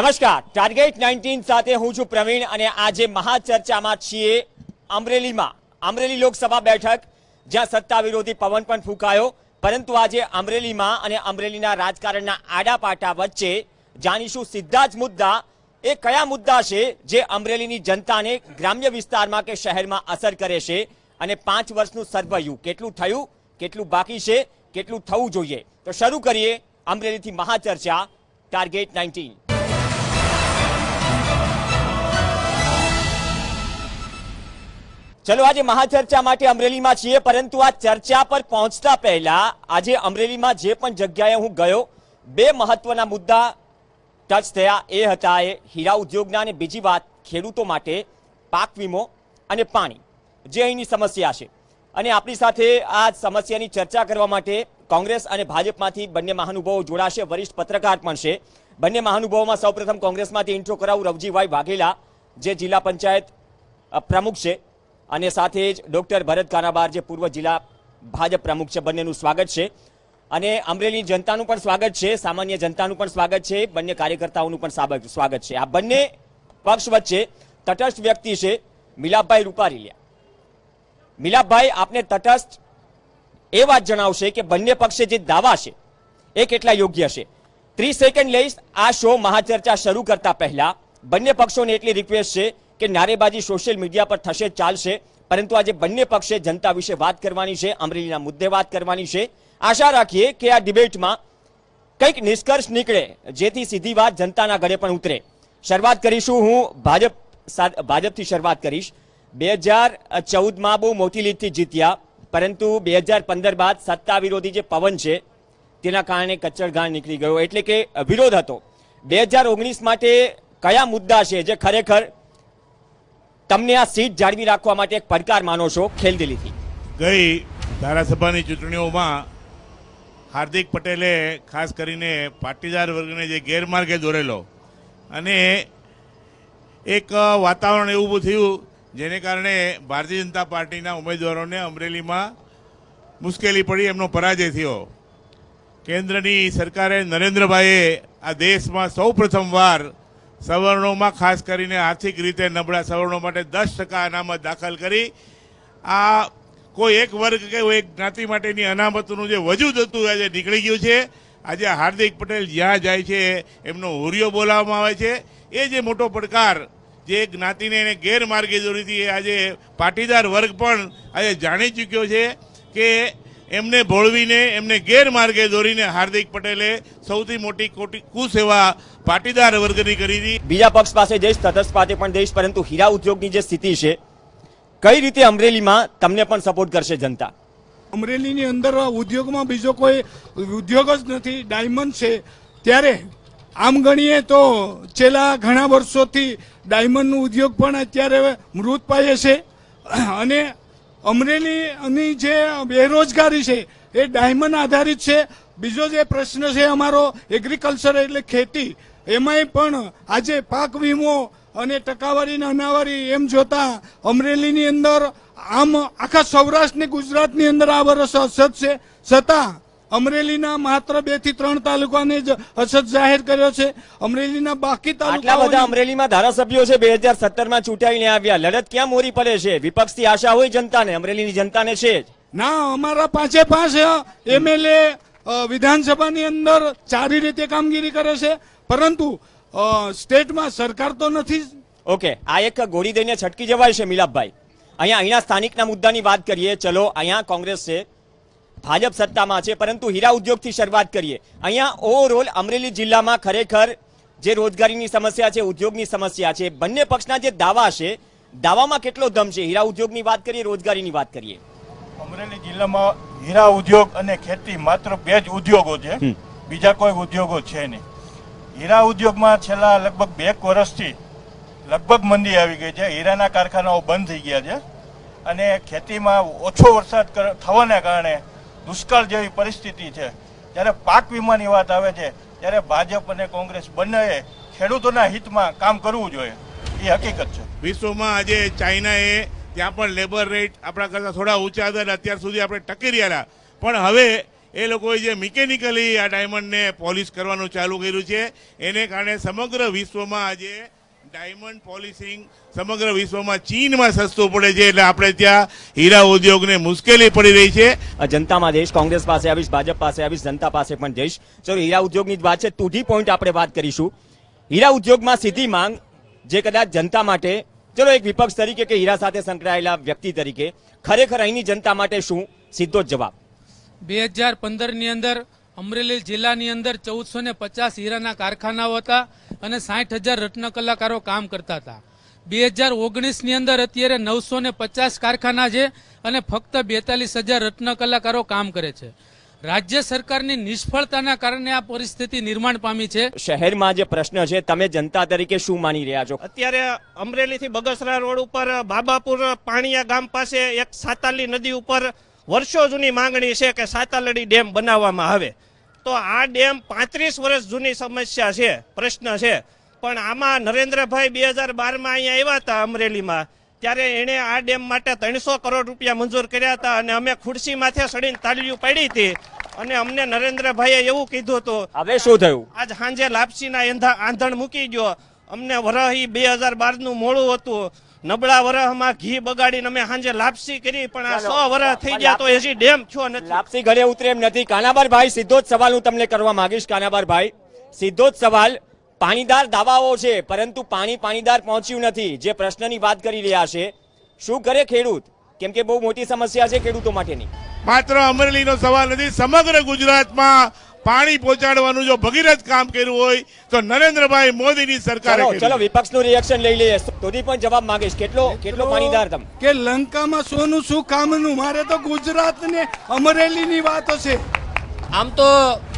નમસ્કાર. Target nineteen સાથે હું છું પ્રવીણ અને આજે મહાચર્ચામાં છીએ અમરેલીમાં. અમરેલી લોકસભા બેઠક, જ્યાં સત્તા વિરોધી પવન પણ ફૂંકાયો. પરંતુ આજે અમરેલીમાં અને અમરેલીના રાજકારણના આડાપાટા વચ્ચે જાણીશું સીધા જ મુદ્દા. એ કયા મુદ્દા છે જે અમરેલીની જનતાને ગ્રામ્ય વિસ્તારમાં કે શહેરમાં અસર કરે છે? અને પાંચ વર્ષનું સર્વૈયું કેટલું થયું, કેટલું બાકી છે, કેટલું થવું જોઈએ? તો શરૂ કરીએ અમરેલીથી મહાચર્ચા. ટાર્ગેટ નાઇન્ટીન ચલો, આજે મહાચર્ચા માટે અમરેલીમાં છીએ, પરંતુ આ ચર્ચા પર પહોંચતા પહેલા આજે અમરેલીમાં જે પણ જગ્યાએ હું ગયો, બે મહત્વના મુદ્દા ટચ થયા. એ હતા એ હીરા ઉદ્યોગના અને બીજી વાત ખેડૂતો માટે પાક વીમો અને પાણી, જે અહીંની સમસ્યા છે. અને આપણી સાથે આ સમસ્યાની ચર્ચા કરવા માટે કોંગ્રેસ અને ભાજપમાંથી બંને મહાનુભાવો જોડાશે, વરિષ્ઠ પત્રકાર પણ છે. બંને મહાનુભાવોમાં સૌપ્રથમ કોંગ્રેસમાંથી ઇન્ટ્રો કરાવું, રવજીભાઈ વાઘેલા, જે જિલ્લા પંચાયત પ્રમુખ છે. અને સાથે જ ડૉક્ટર ભરત કાનાબાર, જે પૂર્વ જિલ્લા ભાજપ પ્રમુખ છે, બંનેનું સ્વાગત છે. અને અમરેલી જનતાનું પણ સ્વાગત છે, સામાન્ય જનતાનું પણ સ્વાગત છે, બંને કાર્યકર્તાઓનું પણ સ્વાગત છે. આ બંને પક્ષ વચ્ચે તટસ્થ વ્યક્તિ છે, મિલાપભાઈ રૂપારીલિયા મિલાપભાઈ, આપને તટસ્થ એ વાત જણાવશે કે બંને પક્ષે જે દાવા છે, એ કેટલા યોગ્ય છે. ત્રીસ સેકન્ડ લઈશ. આ શો મહાચર્ચા શરૂ કરતા પહેલા બંને પક્ષોને એટલી રિક્વેસ્ટ છે કે નારેબાજી સોશિયલ મીડિયા પર થશે, ચાલશે. પરંતુ આજે બંને પક્ષે જનતા વિશે વાત કરવાની છે, અમરેલીના મુદ્દે વાત કરવાની છે. આશા રાખીએ કે આ ડિબેટમાં કંઈક નિષ્કર્ષ નીકળે, જેથી સીધી વાત જનતાના ગળે પણ ઉતરે. શરૂઆત કરીશું હું ભાજપ ભાજપથી શરૂઆત કરીશ. બે હજાર ચૌદમાં બહુ મોટી લીડથી જીત્યા, પરંતુ બે હજાર પંદર બાદ સત્તા વિરોધી જે પવન છે, તેના કારણે કચ્ચરઘાણ નીકળી ગયો. એટલે કે વિરોધ હતો. બે હજાર ઓગણીસ માટે કયા મુદ્દા છે જે ખરેખર તમને આ સીટ જાળવી રાખવા માટે એક પડકાર માનો છો? ખેલદિલીથી ગઈ ધારાસભાની ચૂંટણીઓમાં હાર્દિક પટેલે ખાસ કરીને પાટીદાર વર્ગને જે ગેરમાર્ગે દોરેલો અને એક વાતાવરણ એવું થયું જેને કારણે ભારતીય જનતા પાર્ટીના ઉમેદવારોને અમરેલીમાં મુશ્કેલી પડી, એમનો પરાજય થયો. કેન્દ્રની સરકારે નરેન્દ્રભાઈએ આ દેશમાં સૌ પ્રથમવાર સવર્ણોમાં ખાસ કરીને આર્થિક રીતે નબળા સવર્ણો માટે દસ ટકા અનામત દાખલ કરી. આ કોઈ એક વર્ગ કે એક જ્ઞાતિ માટેની અનામતનું જે વજૂદ હતું આજે નીકળી ગયું છે. આજે હાર્દિક પટેલ જ્યાં જાય છે, એમનો હોરિયો બોલાવવામાં આવે છે. એ જે મોટો પડકાર જે જ્ઞાતિને એને ગેરમાર્ગે દોરી હતી એ આજે પાટીદાર વર્ગ પણ આજે જાણી ચૂક્યો છે કે એમને ભોળવીને એમને ગેરમાર્ગે દોરીને હાર્દિક પટેલે સૌથી મોટી કોટી કુસેવા પાટીદાર વર્ગની કરી હતી. બીજા પક્ષ પાસે જઈશ તટસ્થ પાસે પણ જઈશ પરંતુ હીરા ઉદ્યોગની જે સ્થિતિ છે કઈ રીતે અમરેલીમાં તમને પણ સપોર્ટ કરશે જનતા? અમરેલીની અંદર ઉદ્યોગમાં બીજો કોઈ ઉદ્યોગ જ નથી ડાયમંડ છે. ત્યારે આમ ગણીએ તો છેલ્લા ઘણા વર્ષોથી ડાયમંડનું ઉદ્યોગ પણ અત્યારે મૃત પાયે છે. અને અમરેલીની જે બેરોજગારી છે, એ ડાયમંડ આધારિત છે. બીજો જે પ્રશ્ન છે અમારો એગ્રીકલ્ચર એટલે ખેતી, એમાંય પણ આજે પાક વીમો અને ટકાવારી ને અનાવારી એમ જોતા અમરેલીની અંદર આમ આખા સૌરાષ્ટ્રની ગુજરાતની અંદર આ વર્ષ અછત છે. છતાં અમરેલીના માત્ર બેથી ત્રણ તાલુકાને જ અછત જાહેર કર્યો છે. અમરેલીના બાકી આટલા બધા અમરેલીમાં ધારાસભ્યો છે બે હજાર સત્તરમાં ચૂંટાઈને આવ્યા. લડત ક્યાં મોરી પડે છે? વિપક્ષથી આશા હોય જનતાને અમરેલીની જનતાને છે ના અમારા પાંચે પાંચ એમએલએ વિધાનસભાની અંદર સારી રીતે કામગીરી કરે છે. પરંતુ સ્ટેટમાં સરકાર તો નથી. ઓકે આ એક ગોળી દઈને છટકી જવાય છે મિલાપભાઈ. અહીંયા અહીંના સ્થાનિકના મુદ્દાની વાત કરીએ. ચલો અહીંયા કોંગ્રેસ છે. ભાજપ સત્તામાં છે પરંતુ હીરા ઉદ્યોગથી શરૂઆત કરીએ. અહીંયા ઓવરઓલ અમરેલી જિલ્લામાં ખરેખર જે રોજગારીની સમસ્યા છે ઉદ્યોગની સમસ્યા છે બંને પક્ષના જે દાવા છે દાવામાં કેટલો દમ છે? હીરા ઉદ્યોગની વાત કરીએ રોજગારીની વાત કરીએ. અમરેલી જિલ્લામાં હીરા ઉદ્યોગ અને ખેતી માત્ર બે જ ઉદ્યોગો છે બીજા કોઈ ઉદ્યોગો છે નહીં. હીરા ઉદ્યોગમાં છેલ્લા લગભગ બે વર્ષથી લગભગ મંદી આવી ગઈ છે હીરાના કારખાનાઓ બંધ થઈ ગયા છે અને ખેતીમાં ઓછો વરસાદ થવાના કારણે દુષ્કાળ જેવી પરિસ્થિતિ છે. જ્યારે પાક વીમાની વાત આવે છે, ત્યારે ભાજપ અને કોંગ્રેસ બંનેએ ખેડૂતોના હિતમાં કામ કરવું જોઈએ. એ હકીકત છે. વિશ્વમાં આજે ચાઇનાએ ત્યાં પણ લેબર રેટ આપણા કરતાં થોડા ઊંચા હતા અત્યાર સુધી આપણે ટકી રહ્યા પણ હવે એ લોકોએ જે મિકેનિકલી આ ડાયમંડને પોલિશ કરવાનું ચાલુ કર્યું છે, એને કારણે સમગ્ર વિશ્વમાં આજે ડાયમંડ પોલિશિંગ સમગ્ર વિશ્વમાં ચીનમાં સસ્તું પડે છે એટલે આપણે ત્યાં હીરા ઉદ્યોગને મુશ્કેલી પડી રહી છે. આ જનતામાં જઈશ કોંગ્રેસ પાસે આવીશ ભાજપ પાસે આવીશ જનતા પાસે પણ જઈશ. ચલો હીરા ઉદ્યોગની જ વાત છે. ટુ પોઈન્ટ આપણે વાત કરીશું. હીરા ઉદ્યોગમાં સીધી માંગ જે કદાચ જનતા માટે ચલો એક વિપક્ષ તરીકે કે હીરા સાથે સંકળાયેલા વ્યક્તિ તરીકે ખરેખર અહીંની જનતા માટે શું? સીધો જ જવાબ. બે હજાર પંદરની અંદર અમરેલી જિલ્લાની અંદર ચૌદસો ને પચાસ હીરાના કારખાનાઓ હતા. અને સાઠ હજાર રત્ન કલાકારો કામ કરતા હતા. બે હજાર ઓગણીસની અંદર અત્યારે નવસો ને પચાસ કારખાના છે અને ફક્ત બેતાલીસ હજાર રત્ન કલાકારો કામ કરે છે. રાજ્ય સરકારની નિષ્ફળતાના કારણે આ પરિસ્થિતિ નિર્માણ પામી છે. શહેરમાં જે પ્રશ્ન છે તમે જનતા તરીકે શું માની રહ્યા છો? અત્યારે અમરેલીથી બગસરા રોડ ઉપર બાબાપુર પાણીયા ગામ પાસે એક સાતાલી નદી ઉપર વર્ષો જૂની માંગણી છે કે સાતાલડી ડેમ બનાવવામાં આવે. તો આ ડેમ પાંત્રીસ વર્ષ જૂની સમસ્યા છે પ્રશ્ન છે. પણ આમાં નરેન્દ્રભાઈ બે હજાર બારમાં અહીંયા આવ્યા હતા અમરેલીમાં. ત્યારે એણે આ ડેમ માટે ત્રણસો કરોડ રૂપિયા મંજૂર કર્યા હતા અને અમે ખુરશી માથે સડીને તાલીઓ પાડી હતી. અને અમને નરેન્દ્રભાઈએ એવું કીધું હતું હવે શું થયું? આજ સાંજે લાપસીના આંધણ મૂકી ગયો અમને વરહ બે હજાર બારનું મોડું હતું. નબળા વરહમાં ઘી બગાડીને અમે સાંજે લાપસી કરી પણ આ સો વરહ થઈ ગયા તો હજી ડેમ છો નથી. લાપસી ઘરે ઉતરે એમ નથી. કાનાબારભાઈ સીધો જ સવાલ હું તમને કરવા માંગીશ કાનાબારભાઈ સીધો જ સવાલ. પાણીદાર દાવાઓ છે પરંતુ પાણી પાણીદાર પહોંચ્યું નથી. જે પ્રશ્નની વાત કરી રહ્યા છે શું કરે ખેડૂત? કેમ કે બહુ મોટી સમસ્યા છે ખેડૂતો માટેની. માત્ર અમરેલીનો સવાલ નથી સમગ્ર ગુજરાતમાં પાણી પહોંચાડવાનું જો ભગીરથ કામ કર્યું હોય તો નરેન્દ્રભાઈ મોદીની સરકારે ચલો કર્યું. ચલો વિપક્ષનું રિએક્શન લઈ લઈએ. તોથી પણ જવાબ માંગીશ. કેટલો કેટલો પાણીદાર તમે? કે લંકામાં સોનું શું કામનું? મારે તો ગુજરાત ને અમરેલીની વાતો છે. આમ તો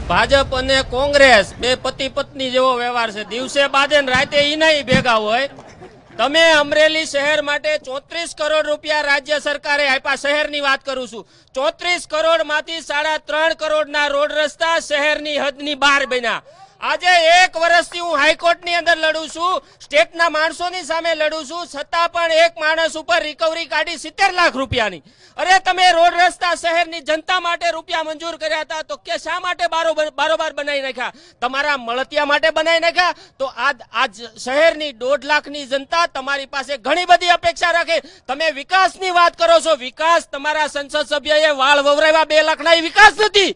ભાજપ અને કોંગ્રેસ બે પતિ પત્ની જેવો વ્યવહાર છે. દિવસે બાદે ને રાતે ઈ નહીં ભેગા હોય. તમે અમરેલી શહેર માટે ચોત્રીસ કરોડ રૂપિયા રાજ્ય સરકારે આપ્યા. શહેરની વાત કરું છું. ચોત્રીસ કરોડમાંથી સાડા ત્રણ કરોડના રોડ રસ્તા શહેરની હદની બહાર બન્યા. આજે એક વર્ષથી હું હાઈકોર્ટની અંદર લડું છું, સ્ટેટના માણસોની સામે લડું છું, છતાં પણ એક માણસ ઉપર રિકવરી કાઢી સિત્તેર લાખ રૂપિયાની. અરે તમે રોડ રસ્તા શહેરની જનતા માટે રૂપિયા મંજૂર કર્યા હતા, તો કે શા માટે બારોબર બનાવી નાખ્યા? તમારા મળતિયા માટે બનાવી નાખ્યા? તો આજ આજ શહેરની દોઢ લાખની જનતા તમારી પાસે ઘણી બધી અપેક્ષા રાખે. તમે વિકાસની વાત કરો છો, વિકાસ તમારા સંસદ સભ્યએ વાળ વવરાવ્યા બે લાખના વિકાસ નથી.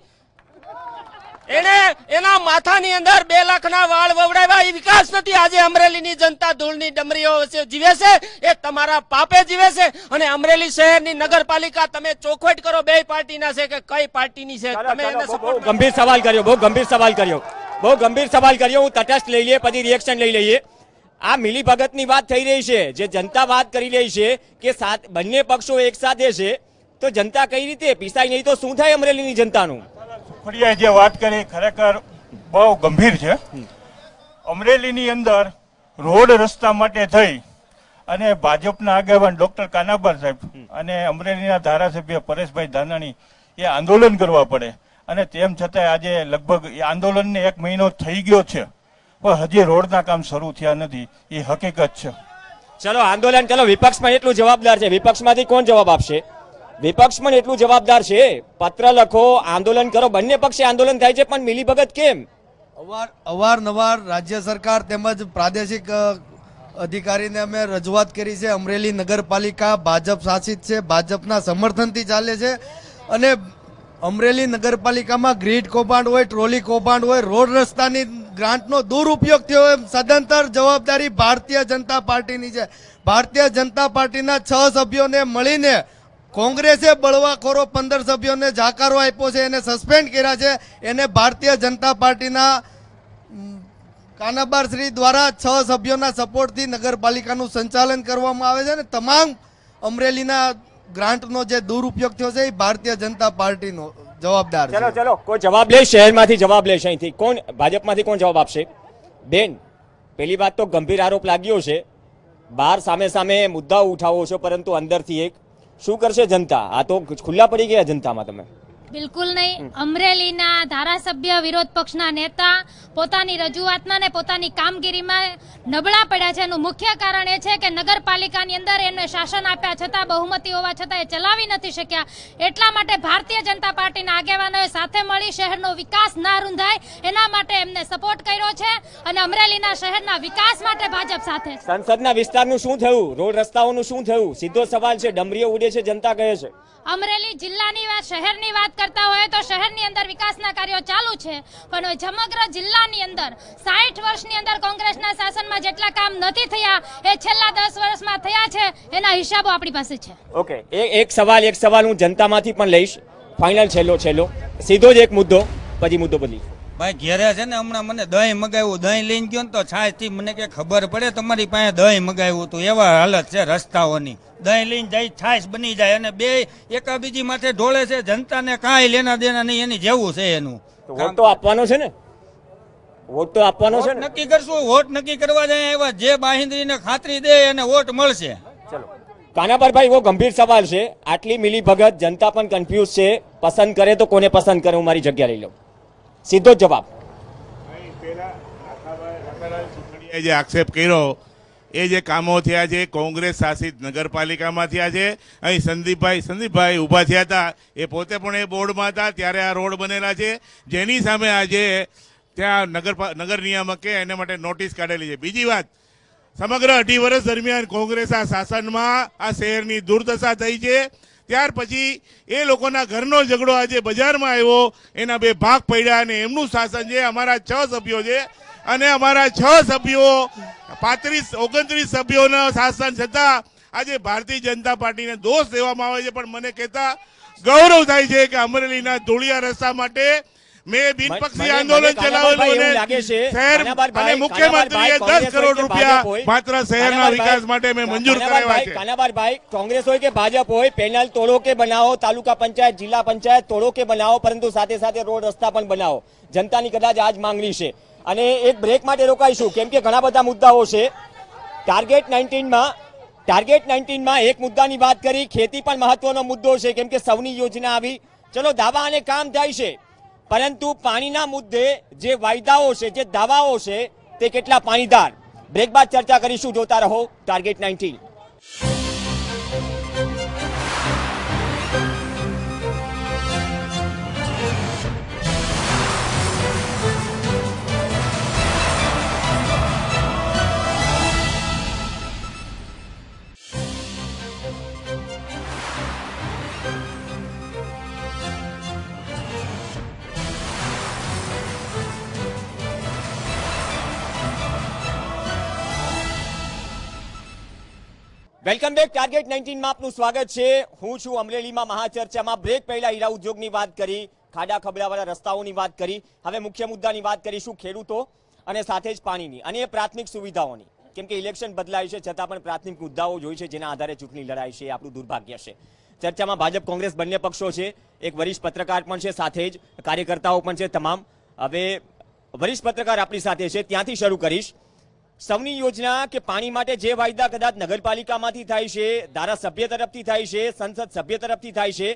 એને એના માથાની અંદર બે લાખના વાળ વવડાવ્યા. એ વિકાસ નથી. આજે અમરેલીની જનતા ધૂળની ડમરીઓ વચ્ચે જીવે છે. એ તમારા પાપે જીવે છે. અને અમરેલી શહેરની નગરપાલિકા તમે ચોખવટ કરો બે પાર્ટીના છે કે કઈ પાર્ટીની છે? તમે એને સપોર્ટ ગંભીર સવાલ કર્યો બહુ ગંભીર સવાલ કર્યો. બહુ ગંભીર સવાલ કર્યો. હું તટસ્થ લઈ લઈએ પછી રિએક્શન લઈ લઈએ. આ મિલી ભગતની વાત થઈ રહી છે. જે જનતા વાત કરી રહી છે કે સાત બંને પક્ષો એક સાથે છે તો જનતા કઈ રીતે? પીસાય નહીં તો શું થાય અમરેલીની જનતાનું? સુખડિયાએ જે વાત કરી, ખરેખર બહુ ગંભીર છે. અમરેલીની અંદર રોડ રસ્તા માટે થઈ અને ભાજપના આગેવાન ડોક્ટર કાનાબર સાહેબ અને અમરેલીના ધારાસભ્ય પરેશભાઈ ધાનાણી એ આંદોલન કરવા પડે. અને તેમ છતાંય આજે લગભગ એ આંદોલનને એક મહિનો થઈ ગયો છે. પણ હજી રોડના કામ શરૂ થયા નથી. એ હકીકત છે. ચલો, આંદોલન, ચલો, વિપક્ષમાં એટલું જવાબદાર છે. વિપક્ષમાંથી કોણ જવાબ આપશે? વિપક્ષ પણ એટલું જવાબદાર છે. પત્ર લખો, આંદોલન કરો, બંને પક્ષે આંદોલન થાય છે, પણ મિલીભગત કેમ? અવાર અવારનવાર રાજ્ય સરકાર તેમજ પ્રાદેશિક અધિકારીને અમે રજૂઆત કરી છે. અમરેલી નગરપાલિકા ભાજપ શાસિત છે, ભાજપના સમર્થનથી ચાલે છે અને અમરેલી નગરપાલિકામાં ગ્રીડ કૌભાંડ હોય, ટ્રોલી કૌભાંડ હોય, રોડ રસ્તાની ગ્રાન્ટનો દુરુપયોગ થયો હોય સદંતર જવાબદારી ભારતીય જનતા પાર્ટીની છે. ભારતીય જનતા પાર્ટીના છ સભ્યોને મળીને કોંગ્રેસે બળવાખોરો પંદર સભ્યોને જાકારો આપ્યો છે, એને સસ્પેન્ડ કર્યા છે. એને ભારતીય જનતા પાર્ટીના કાનાબાર શ્રી દ્વારા છ સભ્યોના સપોર્ટથી નગરપાલિકાનું સંચાલન કરવામાં આવે છે અને તમામ અમરેલીના ગ્રાન્ટનો જે દુરુપયોગ થયો છે એ ભારતીય જનતા પાર્ટીનો જવાબદાર ચલો ચલો, કોઈ જવાબ લે, શહેરમાંથી જવાબ લેશે અહીંથી. કોણ, ભાજપમાંથી કોણ જવાબ આપશે? બેન, પહેલી વાત તો ગંભીર આરોપ લાગ્યો છે. બહાર સામે સામે મુદ્દાઓ ઉઠાવો છો, પરંતુ અંદરથી એક શું કરશે જનતા? આ તો ખુલ્લા પડી ગયા જનતામાં તમે. બિલકુલ નહીં. અમરેલીના ધારાસભ્ય વિરોધ પક્ષના નેતા પોતાની રજૂઆતમાં ને પોતાની કામગીરીમાં નબળા પડ્યા છે. એનું મુખ્ય કારણ એ છે કે નગરપાલિકાની અંદર એમને શાસન આપ્યા છતાં બહુમતી હોવા છતાં એ ચલાવી નથી શક્યા. એટલા માટે ભારતીય જનતા પાર્ટીના આગેવાનોએ સાથે મળી શહેરનો વિકાસ ના રૂંધાય એના માટે એમને સપોર્ટ કર્યો છે અને અમરેલીના શહેરના વિકાસ માટે ભાજપ સાથે સંસદના વિસ્તારનું શું થયું? રોડ રસ્તાઓનું શું થયું? સીધો સવાલ છે. ડમરીઓ ઉડે છે જનતા કહે છે. અમરેલી જિલ્લાની વાત શહેરની વાત કરતા હોય તો શહેરની અંદર વિકાસના કાર્યો ચાલુ છે. પણ સમગ્ર જિલ્લાની અંદર સાઠ વર્ષની અંદર કોંગ્રેસના શાસનમાં જેટલા કામ નથી થયા, એ છેલ્લા દસ વર્ષમાં થયા છે, એના હિસાબો આપણી પાસે છે. ઓકે એક સવાલ એક સવાલ હું જનતામાંથી પણ લઈશ. ફાઇનલ છેલ્લો છેલ્લો. સીધો જ એક મુદ્દો, પછી મુદ્દો બદલી ભાઈ ઘેરે છે ને હમણાં મને દહીં મગાવ્યું. દહીં લઈને ગયો ને તો છાશથી મને કે ખબર પડે તમારી પાસે દહીં મગાવ્યું હતું. એવા હાલત છે રસ્તાઓની. દહીં લઈને જાય છાશ બની જાય અને બે એકા બીજી માથે ઢોળે છે જનતાને કાંઈ લેના દેના નહીં એની જેવું છે એનું. વોટ તો આપવાનો છે ને? વોટ તો આપવાનો છે નક્કી કરશું વોટ નક્કી કરવા જાય એવા જે બાહિંદરીને ખાતરી દે એને વોટ મળશે. ચલો. કાનાપરભાઈ એવો ગંભીર સવાલ છે. આટલી મિલી ભગત જનતા પણ કન્ફ્યુઝ છે. પસંદ કરે તો કોને પસંદ કરે? હું મારી જગ્યા લઈ લઉં. સીધો જવાબ. જે આક્ષેપ કર્યો, એ જે કામો થયા છે, કોંગ્રેસ શાસિત નગરપાલિકામાં થયા છે, અહીં સંદીપભાઈ સંદીપભાઈ ઊભા થયા હતા, એ પોતે પણ એ બોર્ડમાં હતા, ત્યારે આ રોડ બનેલા છે. જેની સામે આજે ત્યાં નગર નગર નિયામકે એને માટે નોટિસ કાઢેલી છે. બીજી વાત, સમગ્ર અઢી વર્ષ દરમિયાન કોંગ્રેસ આ શાસનમાં, આ શહેરની દુર્દશા થઈ છે. ત્યાર પછી એ લોકોના ઘરનો ઝઘડો આજે બજારમાં આવ્યો, એના બે ભાગ પડ્યા અને એમનું શાસન છે અમારા છ સભ્યો છે અને અમારા છ સભ્યો, પાંત્રીસ, ઓગણત્રીસ સભ્યોના શાસન છતાં આજે ભારતીય જનતા પાર્ટીને દોષ દેવામાં આવે છે. પણ મને કહેતા ગૌરવ થાય છે કે અમરેલીના ધોળિયા રસ્તા માટે મેં બિનપક્ષી આંદોલન ચલાવેલું એવું અને લાગે છે, શહેર અને મુખ્યમંત્રીએ દસ કરોડ કોંગ્રેસ હોય કે રૂપિયા માત્ર શહેરના વિકાસ માટે મેં મંજૂર કરાવ્યા છે. કાનાભાઈ કોંગ્રેસ હોય કે ભાજપ હોય પેનલ તોડો કે બનાવો તાલુકા પંચાયત જિલ્લા પંચાયત તોડો કે બનાવો પરંતુ સાથે સાથે રોડ રસ્તા પણ બનાવો. જનતાની કદાચ આજ માંગણી છે. અને એક બ્રેક માટે રોકાઈશું કેમ કે ઘણા બધા મુદ્દાઓ છે. ટાર્ગેટ નાઇન્ટીનમાં ટાર્ગેટ નાઇન્ટીનમાં એક મુદ્દાની વાત કરી ખેતી પણ મહત્વનો મુદ્દો છે કેમ કે સૌની યોજના આવી. ચલો દાવા અને કામ થાય છે. પરંતુ પાણીના મુદ્દે જે વાયદાઓ છે, જે દાવાઓ છે, તે કેટલા પાણીદાર? બ્રેક બાદ ચર્ચા કરીશું. જોતા રહો. Target nineteen welcome back target નાઇન્ટીનમાં આપનું સ્વાગત છે. હું છું અમરેલીમાં મહાચર્ચામાં બ્રેક પહેલા હીરા ઉદ્યોગની વાત કરી, ખાડા ખબડાવાળા રસ્તાઓની વાત કરી, હવે મુખ્ય મુદ્દાની વાત કરીશું ખેડૂતો અને સાથે જ પાણીની અને એ પ્રાથમિક સુવિધાઓની. કેમ કે ઇલેક્શન બદલાય છે, છતાં પણ પ્રાથમિક મુદ્દાઓ જોઈ છે, જેના આધારે ચૂંટણી લડાય છે આપણું દુર્ભાગ્ય છે. ચર્ચામાં ભાજપ કોંગ્રેસ બંને પક્ષો છે, એક વરિષ્ઠ પત્રકાર પણ છે, સાથે જ કાર્યકર્તાઓ પણ છે, તમામ. હવે વરિષ્ઠ પત્રકાર આપણી સાથે છે, ત્યાંથી શરૂ કરીશ. સૌની યોજના કે પાણી માટે જે વાયદા કદાચ નગરપાલિકામાંથી થાય છે, ધારાસભ્ય તરફથી થાય છે, સંસદ સભ્ય તરફથી થાય છે,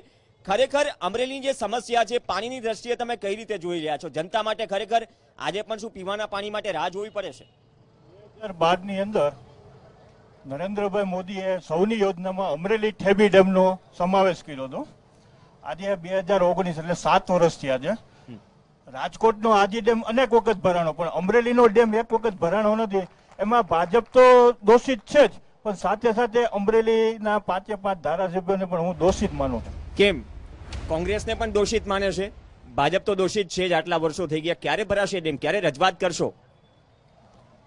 ખરેખર અમરેલીની જે સમસ્યા છે, પાણીની દ્રષ્ટિએ તમે કઈ રીતે જોઈ રહ્યા છો? જનતા માટે ખરેખર આજે પણ શું પીવાના પાણી માટે રાહ જોવી પડે છે? હજાર બારની અંદર નરેન્દ્રભાઈ મોદીએ સૌની યોજનામાં અમરેલી ઠેબી ડેમનો સમાવેશ કર્યો હતો. આજે બે હજાર ઓગણીસ, એટલે સાત વર્ષથી છે. રાજકોટનો આજી ડેમ અનેક વખત ભરાણો પણ અમરેલીનો ડેમ એક વખત ભરાણો નથી. એમાં ભાજપ તો દોષિત છે જ પણ સાથે સાથે અમરેલીના પાંચે પાંચ ધારાસભ્યોને પણ હું દોષિત માનું છું. કેમ? કોંગ્રેસને પણ દોષિત માને છે? ભાજપ તો દોષિત છે જ આટલા વર્ષો થઈ ગયા. ક્યારે ભરાશે ડેમ? ક્યારે રજૂઆત કરશો?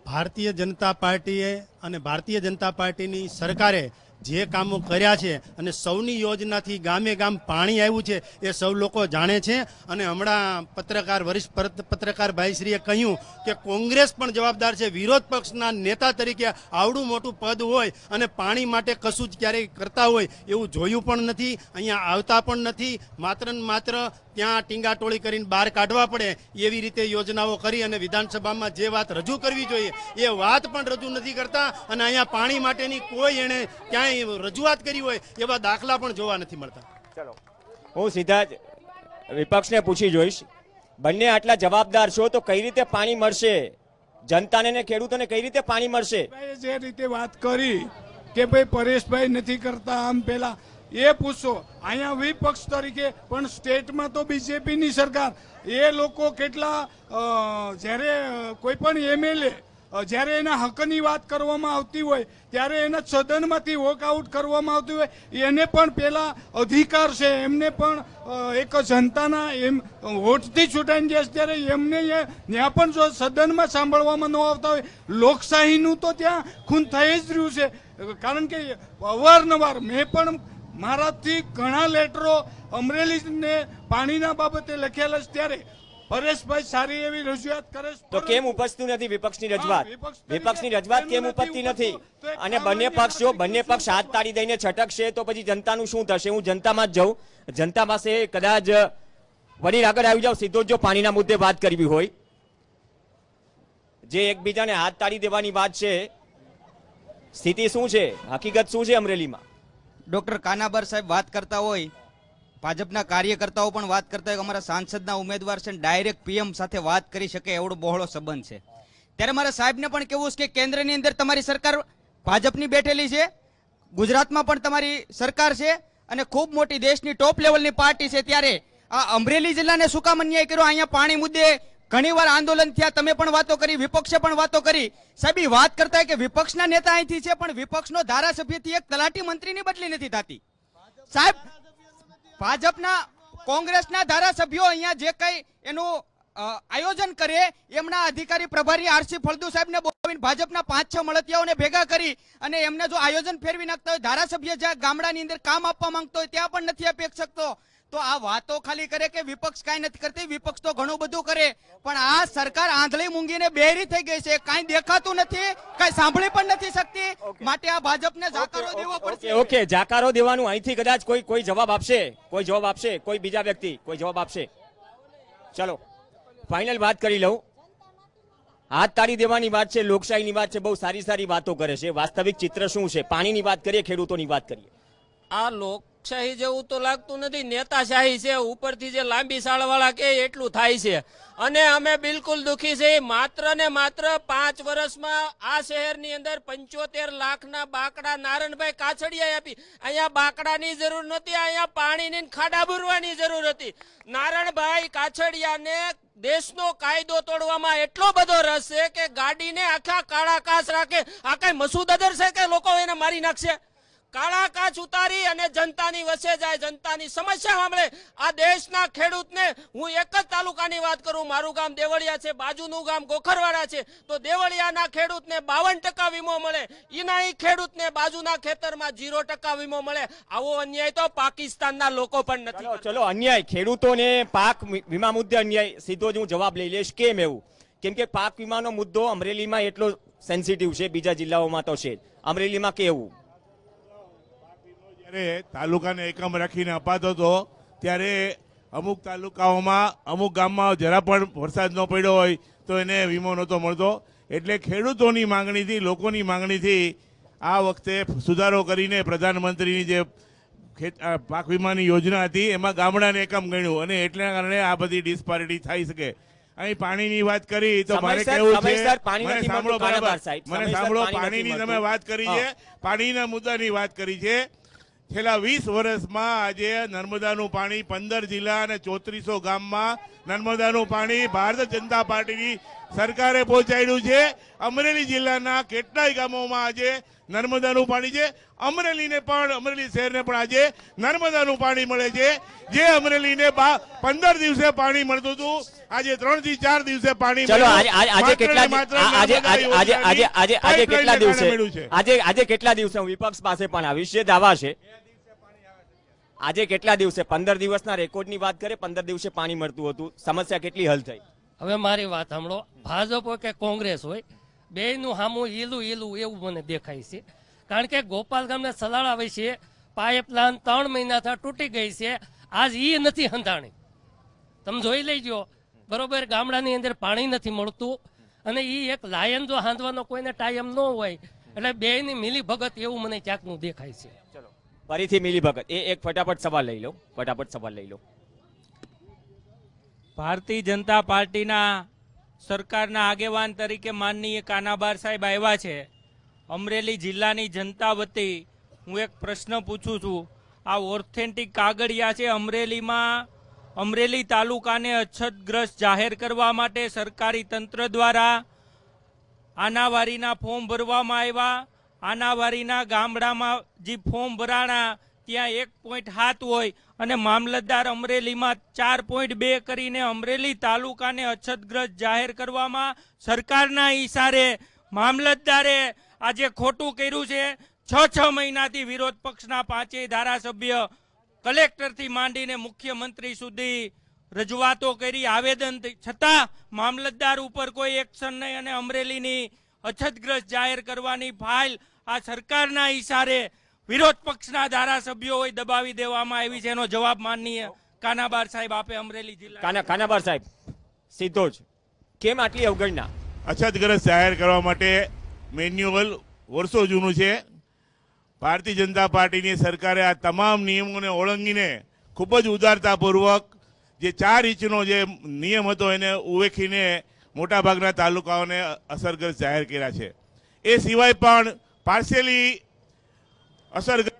ભારતીય જનતા પાર્ટીએ અને ભારતીય જનતા પાર્ટીની સરકારે જે કામો કર્યા છે અને સૌની યોજનાથી ગામે ગામ પાણી આવ્યું છે, એ સૌ લોકો જાણે છે. અને હમણાં પત્રકાર, વરિષ્ઠ પત્રકાર ભાઈશ્રીએ કહ્યું કે કોંગ્રેસ પણ જવાબદાર છે. વિરોધ પક્ષના નેતા તરીકે આવડું મોટું પદ હોય અને પાણી માટે કશું જ ક્યારેય કરતા હોય એવું જોયું પણ નથી, અહીંયા આવતા પણ નથી. માત્ર ને માત્ર ત્યાં ટીંગાટોળી કરીને બહાર કાઢવા પડે એવી રીતે યોજનાઓ કરી અને વિધાનસભામાં જે વાત રજૂ કરવી જોઈએ, એ વાત પણ રજૂ નથી કરતા. અને અહીંયા પાણી માટેની કોઈ એણે ક્યાંય રજૂઆત કરી હોય એવા દાખલા પણ જોવા નથી મળતા. ચલો. હું સીધા જ વિપક્ષને પૂછી જોઈશ. બંને આટલા જવાબદાર છો તો કઈ રીતે પાણી મળશે? જનતાને ને ખેડૂતોને કઈ રીતે પાણી મળશે? જે રીતે વાત કરી કે ભાઈ પરેશભાઈ નથી કરતા આમ પેલા એ પૂછો. અહીંયા વિપક્ષ તરીકે પણ સ્ટેટમાં તો બીજેપીની સરકાર. એ લોકો કેટલા જ્યારે કોઈ પણ એમએલએ જ્યારે એના હકની વાત કરવામાં આવતી હોય, ત્યારે એના સદનમાંથી વોકઆઉટ કરવામાં આવતી હોય, એને પણ પેલા અધિકાર છે. એમને પણ એક જનતાના એમ, વોટથી ચૂંટાઈને જાય ત્યારે એમને ત્યાં પણ જો સદનમાં સાંભળવામાં ન આવતા હોય, લોકશાહીનું તો ત્યાં ખૂન થઈ જ રહ્યું છે. કારણ કે અવારનવાર મેં પણ મારાથી ઘણા લેટરો અમરેલીને પાણીના બાબતે લખેલા છે ત્યારે પરેશભાઈ સારી એવી રજૂઆત કરે તો કેમ ઉપજતું નથી વિપક્ષની રજૂઆત? વિપક્ષની રજૂઆત કેમ ઉપજતી નથી? અને બંને પક્ષ જો બંને પક્ષ હાથ તાળી દઈને છટકશે તો પછી જનતાનું શું થશે? હું જનતામાં જ જાઉં. જનતા પાસે કદાચ વડીલ આગળ આવી જાવ સીધો જ જો પાણીના મુદ્દે વાત કરવી હોય. જે એકબીજાને હાથ તાળી દેવાની વાત છે સ્થિતિ શું છે? હકીકત શું છે અમરેલીમાં? ડોક્ટર કાનાબર સાહેબ વાત કરતા હોય ભાજપના કાર્યકર્તાઓ પણ વાત કરતા હોય કે અમારા સાંસદના ઉમેદવાર છે ડાયરેક્ટ પીએમ સાથે વાત કરી શકે એવડો બહોળો સંબંધ છે. ત્યારે મારા સાહેબને પણ કેવું છે કે કેન્દ્રની અંદર તમારી સરકાર ભાજપની બેઠેલી છે, ગુજરાતમાં પણ તમારી સરકાર છે અને ખૂબ મોટી દેશની ટોપ લેવલની પાર્ટી છે. ત્યારે આ અમરેલી જિલ્લાને શું કામ અન્યાય કર્યો? અહીંયા પાણી મુદ્દે ઘણીવાર આંદોલન થયા. તમે પણ વાતો કરી, વિપક્ષે પણ વાતો કરી. સાહેબ વાત કરતા કે વિપક્ષના નેતા અહીંથી છે, પણ વિપક્ષનો ધારાસભ્યથી એક તલાટી મંત્રીની બદલી નથી થતી. સાહેબ ભાજપના કોંગ્રેસના ધારાસભ્યો અહીંયા જે કઈ એનું આયોજન કરે, એમના અધિકારી પ્રભારી આરસી ફળદુ સાહેબને બોલાવીને ભાજપના પાંચ છ મળતિયાઓને ભેગા કરી અને એમને જો આયોજન ફેરવી નાખતા હોય, ધારાસભ્ય જ્યાં ગામડાની અંદર કામ આપવા માંગતો હોય, ત્યાં પણ નથી આપી શકતો. તો આ વાતો ખાલી કરે કે વિપક્ષ કાંઈ નથી કરતી વિપક્ષ તો ઘણું બધું કરે. પણ આ સરકાર આંધળી મૂંગીને બેરી થઈ ગઈ છે કાંઈ દેખાતું નથી કાંઈ સાંભળી પણ નથી શકતી. માટે આ ભાજપને જાકારો દેવો પડશે. ઓકે જાકારો દેવાનું અહીંથી કદાચ કોઈ કોઈ જવાબ આપશે કોઈ જવાબ આપશે કોઈ બીજા વ્યક્તિ કોઈ જવાબ આપશે. ચલો ફાઇનલ વાત કરી લઉં. હાથ તાળી દેવાની વાત છે લોકશાહીની વાત છે બહુ સારી સારી વાતો કરે છે. વાસ્તવિક ચિત્ર શું છે? પાણીની વાત કરીએ ખેડૂતોની વાત કરીએ. આ લોકશાહી જેવું તો લાગતું નથી. નેતાશાહી છે, ઉપરથી જે લાંબી શાળવાળા કે એટલું થાય છે. અને અમે બિલકુલ દુઃખી છે માત્ર ને માત્ર પાંચ વર્ષમાં આ શહેરની અંદર પંચોતેર લાખના બાકડા નારણભાઈ કાછડિયાએ આપી. અહીંયા બાકડાની જરૂર નહોતી, અહીંયા પાણીની ખાડા ભરવાની જરૂર હતી. નારણભાઈ કાછડિયાને દેશનો કાયદો તોડવામાં એટલો બધો રસ છે કે ગાડીને આખા કાળા કાચ રાખે. આ કઈ મસૂદ અદર છે કે લોકો એને મારી નાખશે? કાળા કાચ ઉતારી અને જનતાની વસે જાય, જનતાની સમસ્યા સાંભળે. આ દેશના ખેડૂતને હું એક જ તાલુકાની વાત કરું. મારું ગામ દેવળિયા છે, બાજુનું ગામ ગોખરવાડા છે. તો દેવળિયાના ખેડૂતને બાવન ટકા વીમો મળે. ઈનાઈ ખેડૂતને બાજુના ખેતરમાં જીરો ટકા વીમો મળે. આવો અન્યાય તો પાકિસ્તાનના લોકો પણ નથી ચલો અન્યાય. ખેડૂતોને પાક વીમા મુદ્દે અન્યાય. સીધો જ હું જવાબ લઈ લઈશ. કેમ એવું? કેમ કે પાક વીમાનો મુદ્દો અમરેલીમાં એટલો સેન્સિટિવ છે, બીજા જિલ્લાઓમાં તો છે અમરેલીમાં કેવું? જ્યારે તાલુકાને એકમ રાખીને અપાતો હતો ત્યારે અમુક તાલુકાઓમાં અમુક ગામમાં જરા પણ વરસાદ ન પડ્યો હોય તો એને વીમો નહોતો મળતો. એટલે ખેડૂતોની માંગણીથી લોકોની માંગણીથી આ વખતે સુધારો કરીને પ્રધાનમંત્રીની જે પાક વીમાની યોજના હતી એમાં ગામડાને એકમ ગણ્યું અને એટલા કારણે આ બધી ડિસ્પારિટી થઈ શકે. અહીં પાણીની વાત કરી તો મારે કેવું છે? મને સાંભળો બરાબર. મને સાંભળો પાણીની તમે વાત કરી છે પાણીના મુદ્દાની વાત કરી છે. છેલ્લા વીસ વર્ષમાં આજે નર્મદાનું પાણી પંદર જિલ્લા અને ચોત્રીસો ગામમાં નર્મદાનું પાણી ભારતીય જનતા પાર્ટીની સરકારે પહોંચાડ્યું છે. અમરેલી જિલ્લાના કેટલાય ગામોમાં આજે નર્મદાનું પાણી છે. અમરેલીને પણ અમરેલી શહેરને પણ આજે નર્મદાનું પાણી મળે છે. જે અમરેલીને પંદર દિવસે પાણી મળતું હતું. આજે ત્રણથી ચાર દિવસે પાણી ચલો આજે કેટલા આજે આજે આજે આજે આજે આજે કેટલા દિવસે ને કારણે મળ્યું છે. આજે આજે કેટલા દિવસે હું વિપક્ષ પાસે પણ આવીશ છે દાવા છે. આજે કેટલા દિવસે? પંદર દિવસના રેકોર્ડની વાત કરે પંદર દિવસે પાણી મળતું હતું. સમસ્યા કેટલી હલ થઈ? હવે મારી વાત સાંભળો. ભાજપ હોય કે કોંગ્રેસ હોય બેયનું હામું ઈલું ઈલું એવું મને દેખાય છે. કારણ કે ગોપાલ ગામને સલાળા છે પાઇપલાઇન ત્રણ મહિનાથી તૂટી ગઈ છે આજ ઈ નથી હંધાણી. તમે જોઈ લેજો બરોબર ગામડાની અંદર પાણી નથી મળતું અને ઈ એક લાયન જો હાંધવાનો કોઈને ટાઈમ ન હોય એટલે બેયની મિલી ભગત એવું મને ક્યાંકનું દેખાય છે. ફરીથી મિલી ભગત એ એક ફટાફટ સવાલ લઈ લો ફટાફટ સવાલ લઈ લો. ભારતીય જનતા પાર્ટીના સરકારના આગેવાન તરીકે માનનીય કાનાબાર સાહેબ આવ્યા છે. અમરેલી જિલ્લાની જનતા વતી હું એક પ્રશ્ન પૂછું છું. આ ઓથેન્ટિક કાગળિયા છે અમરેલીમાં. અમરેલી તાલુકાને અછતગ્રસ્ત જાહેર કરવા માટે સરકારી તંત્ર દ્વારા આનાવારીના ફોર્મ ભરવામાં આવ્યા. આનાવારીના ગામડામાં જે ફોર્મ ભરાણા, ત્યાં એક પોઈન્ટ હાથ હોય. અને મામલતદાર અમરેલીમાં ચાર પોઈન્ટ બે કરીને અમરેલી તાલુકાને અછતગ્રસ્ત જાહેર કરવામાં સરકારના ઈશારે મામલતદારે આજે ખોટું કર્યું છે. છ છ મહિનાથી વિરોધ પક્ષના પાંચેય ધારાસભ્ય કલેક્ટરથી માંડીને મુખ્યમંત્રી સુધી રજૂઆતો કરી આવેદન છતાં મામલતદાર ઉપર કોઈ એક્શન નહીં અને અમરેલીની અછતગ્રસ્ત જાહેર કરવાની ફાઇલ આ સરકારના ઈશારે વિરોધ પક્ષના ધારાસભ્યો હોય દબાવી દેવામાં આવી છે એનો જવાબ માનનીય કાનાબાર સાહેબ આપે અમરેલી જિલ્લા. કાના કાનાબાર સાહેબ સીધો જ. કેમ આટલી અવગણના? અછતગ્રસ્ત જાહેર કરવા માટે મેન્યુઅલ વર્ષો જૂનું છે. ભારતીય જનતા પાર્ટીની સરકારે આ તમામ નિયમોને ઓળંગીને ખૂબ જ ઉદારતાપૂર્વક જે ચાર ઇંચનો જે નિયમ હતો એને ઉવેખીને મોટાભાગના તાલુકાઓને અસરગ્રસ્ત જાહેર કર્યા છે. એ સિવાય પણ પાર્સેલી અસરગ્રસ્ત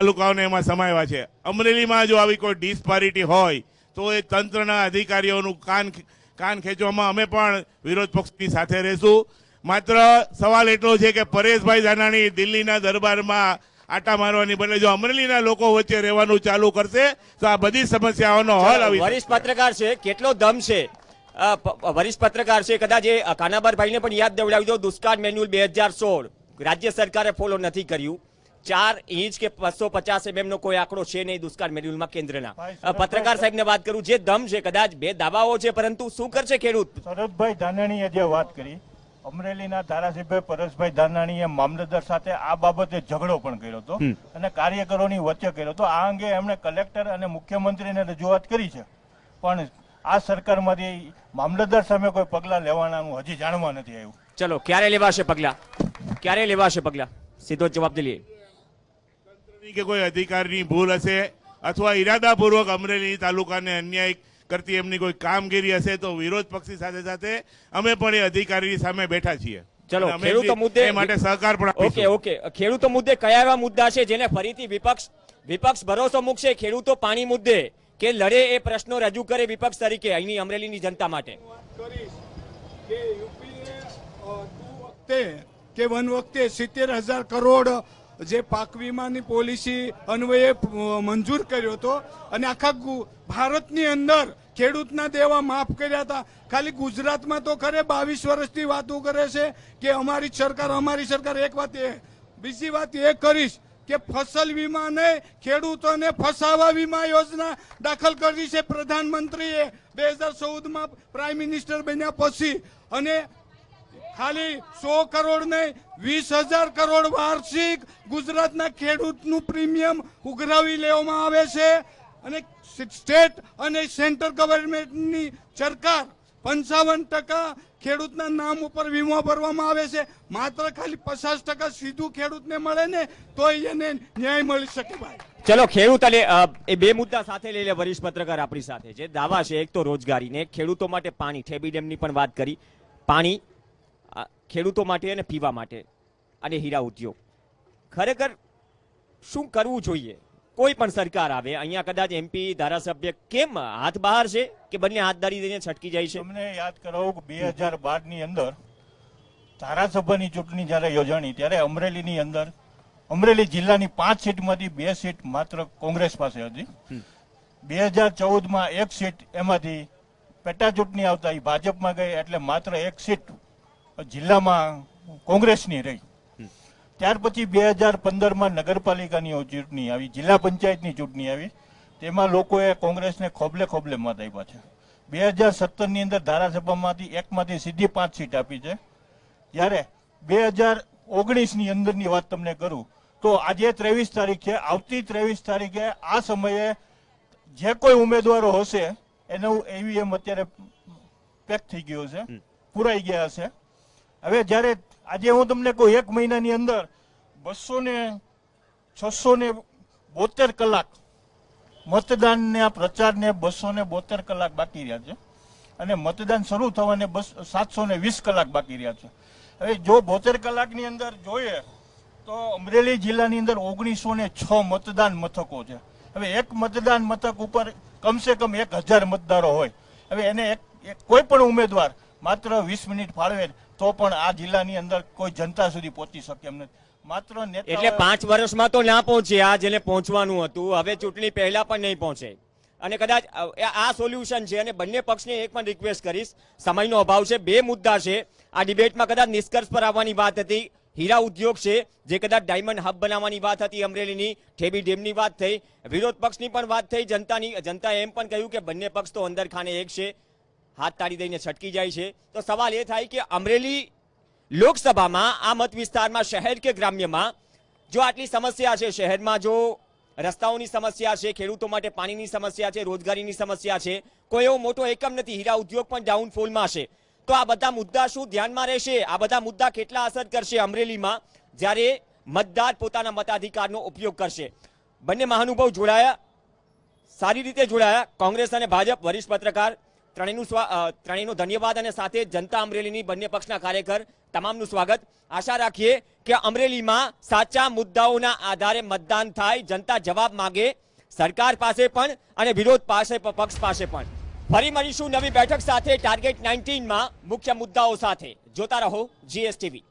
તાલુકાઓને એમાં સમાવ્યા છે. અમરેલીમાં જો આવી કોઈ ડિસ્પારિટી હોય તો એ તંત્રના અધિકારીઓનું કાન કાન ખેંચવામાં અમે પણ વિરોધ પક્ષની સાથે રહેશું. માત્ર સવાલ એટલો છે કે પરેશભાઈ ધાનાણી દિલ્હીના દરબારમાં આટા મારવાની બદલે જો અમરેલીના લોકો વચ્ચે રહેવાનું ચાલુ કરશે તો આ બધી સમસ્યાઓનો હલ આવી. વરિષ્ઠ પત્રકાર છે કેટલો દમ છે? વરિષ્ઠ પત્રકાર છે કદાચ એ કાનાબારભાઈને પણ યાદ દેવડાવી દો દુષ્કાળ મેન્યુઅલ બે હજાર સોળ. રાજ્ય સરકારે ફોલો નથી કર્યું. ચાર ઇંચ કે બસો પચાસ એમએમ નો કોઈ આંકડો છે નહીં દુષ્કાળ મેન્યુઅલમાં કેન્દ્રના. પત્રકાર સાહેબને વાત કરું જે દમ છે કદાચ બે દાવાઓ છે પરંતુ શું કરશે ખેડૂત? શરદભાઈ ધાનાણીએ જે વાત કરી અમરેલીના ધારાસભ્ય પરેશભાઈ ધાનાણીએ મામલતદાર સાથે આ બાબતે ઝઘડો પણ કર્યો હતો અને કાર્યકરોની વચ્ચે કર્યો હતો. આ અંગે એમણે કલેક્ટર અને મુખ્યમંત્રીને રજૂઆત કરી છે. પણ આ સરકારમાંથી મામલતદાર સામે કોઈ પગલાં લેવાનાનું હજી જાણવા નથી આવ્યું. ચલો ક્યારે લેવાશે પગલા ક્યારે લેવાશે પગલા સીધો જવાબ દે લઈએ કે કોઈ અધિકારીની ભૂલ હશે અથવા ઈરાદાપૂર્વક અમરેલી તાલુકાને અન્યાય કરતી એમની કોઈ કામગીરી હશે તો વિરોધ પક્ષની સાથે સાથે અમે પણ એ અધિકારીની સામે બેઠા છીએ ચલો ખેડૂતો મુદ્દે માટે સહકાર પણ ઓકે ઓકે ખેડૂતો મુદ્દે કયા એવા મુદ્દા છે જેને ફરીથી વિપક્ષ વિપક્ષ ભરોસો મૂકશે ખેડૂતો પાણી મુદ્દે કે લડે એ પ્રશ્નો રજૂ કરે વિપક્ષ તરીકે અહીંની અમરેલીની જનતા માટે? વખતે કે વન વખતે સિત્તેર હજાર કરોડ જે પાક વીમાની પોલિસી અન્વયે મંજૂર કર્યો હતો અને આખા ભારતની અંદર ખેડૂતના દેવા માફ કર્યા હતા. ખાલી ગુજરાતમાં તો ખરે બાવીસ વર્ષથી વાતો કરે છે કે અમારી સરકાર અમારી સરકાર એક વાત એ, બીજી વાત એ કરીશ કે ફસલ વીમા નહીં, ખેડૂતોને ફસાવા વીમા યોજના દાખલ કરી છે પ્રધાનમંત્રીએ. બે હજાર ચૌદમાં પ્રાઇમ મિનિસ્ટર બન્યા પછી અને ખાલી સો કરોડ નહીં, વીસ હજાર કરોડ વાર્ષિક ગુજરાતના ખેડૂતનું પ્રીમિયમ ઉઘરાવી લેવામાં આવે છે. અને સ્ટેટ અને સેન્ટર ગવર્મેન્ટની સરકાર પંચાવન ટકા ખેડૂતના નામ ઉપર વીમો ભરવામાં આવે છે. માત્ર ખાલી પચાસ ટકા સીધું ખેડૂતને મળે ને તો એને ન્યાય મળી શકે ભાઈ. ચલો, ખેડૂત અને એ બે મુદ્દા સાથે લઈ લે વરિષ્ઠ પત્રકાર આપણી સાથે. જે દાવા છે, એક તો રોજગારી ને ખેડૂતો માટે પાણી, ઠેબી ડેમની પણ વાત કરી. પાણી ખેડૂતો માટે અને પીવા માટે અને હીરા ઉદ્યોગ. ખરેખર શું કરવું જોઈએ? કોઈ પણ સરકાર આવે અહીંયા કદાચ એમપી ધારાસભ્ય કેમ હાથ બહાર છે કે બંને હાથ ધરી દઈને છટકી જાય છે? તમને યાદ કરાવું કે બે હજાર બારની અંદર ધારાસભ્યની ચૂંટણી જ્યારે યોજાણી ત્યારે અમરેલીની અંદર અમરેલી જિલ્લાની પાંચ સીટમાંથી બે સીટ માત્ર કોંગ્રેસ પાસે હતી. બે હજાર ચૌદમાં એક સીટ એમાંથી પેટા ચૂંટણી આવતા એ ભાજપમાં ગઈ એટલે માત્ર એક સીટ જિલ્લામાં કોંગ્રેસની રહી. ત્યાર પછી બે હજાર પંદરમાં નગરપાલિકાની ચૂંટણી આવી જિલ્લા પંચાયતની ચૂંટણી આવી. તેમાં લોકોએ કોંગ્રેસને ખોબલે ખોબલે મત આપ્યા છે. બે હજાર સત્તરની અંદર ધારાસભામાંથી એકમાંથી સીધી પાંચ સીટ આપી છે. જ્યારે બે હજાર ઓગણીસની અંદરની વાત તમને કરું તો આજે ત્રેવીસ તારીખ છે આવતી ત્રેવીસ તારીખે આ સમયે જે કોઈ ઉમેદવારો હશે એનું ઈવીએમ અત્યારે પેક થઈ ગયો છે પુરાઈ ગયા હશે હવે જ્યારે આજે હું તમને કહું, એક મહિનાની અંદર બસો ને છસો ને બોતેર કલાક મતદાનના પ્રચારને બસો ને બોતેર કલાક બાકી રહ્યા છે. અને મતદાન શરૂ થવાને બસ સાતસો ને વીસ કલાક બાકી રહ્યા છે. હવે જો બોતેર કલાકની અંદર જોઈએ તો અમરેલી જિલ્લાની અંદર ઓગણીસો ને છ મતદાન મથકો છે. હવે એક મતદાન મથક ઉપર કમસે કમ એક હજાર મતદારો હોય. હવે એને એક કોઈ પણ ઉમેદવાર માત્ર વીસ મિનિટ ફાળવે તો પણ આ જિલ્લાની અંદર કોઈ જનતા સુધી પહોંચી શકે એમ નથી. માત્ર એટલે પાંચ વર્ષમાં તો ના પહોંચે, આ જેને પહોંચવાનું હતું. હવે ચૂંટણી પહેલા પણ નહીં પહોંચે. અને કદાચ આ સોલ્યુશન છે અને બંને પક્ષને એક પણ રિક્વેસ્ટ કરીશ. સમયનો અભાવ છે, બે મુદ્દા છે. આ ડિબેટમાં કદાચ નિષ્કર્ષ પર આવવાની વાત હતી. હીરા ઉદ્યોગ છે, જે કદાચ ડાયમંડ હબ બનાવવાની વાત હતી અમરેલીની. ઠેબી ડેમની વાત થઈ. વિરોધ પક્ષની પણ વાત થઈ. જનતાની, જનતાએ એમ પણ કહ્યું કે બંને પક્ષ તો અંદર ખાને એક છે. હાથ તાળી દઈને છટકી જાય છે. તો સવાલ એ થાય કે અમરેલી લોકસભામાં આ મત વિસ્તારમાં શહેર કે ગ્રામ્યમાં? જો આટલી સમસ્યા છે, શહેરમાં જો રસ્તાઓની સમસ્યા છે, ખેડૂતો માટે પાણીની સમસ્યા છે, રોજગારીની સમસ્યા છે, કોઈ એવો મોટો એકમ નથી, હીરા ઉદ્યોગ પણ ડાઉનફોલમાં છે. તો આ બધા મુદ્દા શું ધ્યાનમાં રહેશે? આ બધા મુદ્દા કેટલા અસર કરશે અમરેલીમાં જ્યારે મતદાર પોતાના મતાધિકારનો ઉપયોગ કરશે? બંને મહાનુભાવ જોડાયા. સારી રીતે જોડાયા. કોંગ્રેસ અને ભાજપ વરિષ્ઠ પત્રકાર ત્રણેયનું ત્રણેયનો ધન્યવાદ અને સાથે જનતા અમરેલીની બંને પક્ષના કાર્યકર, તમામનું સ્વાગત. આશા રાખીએ કે અમરેલીમાં સાચા મુદ્દાઓના આધારે મતદાન થાય, જનતા જવાબ માગે, સરકાર પાસે પણ અને વિરોધ પાસે પક્ષ પાસે પણ. ફરી મળીશું નવી બેઠક સાથે ટાર્ગેટ નાઇન્ટીનમાં મુખ્ય મુદ્દાઓ સાથે. જોતા રહો, જીએસટીવી.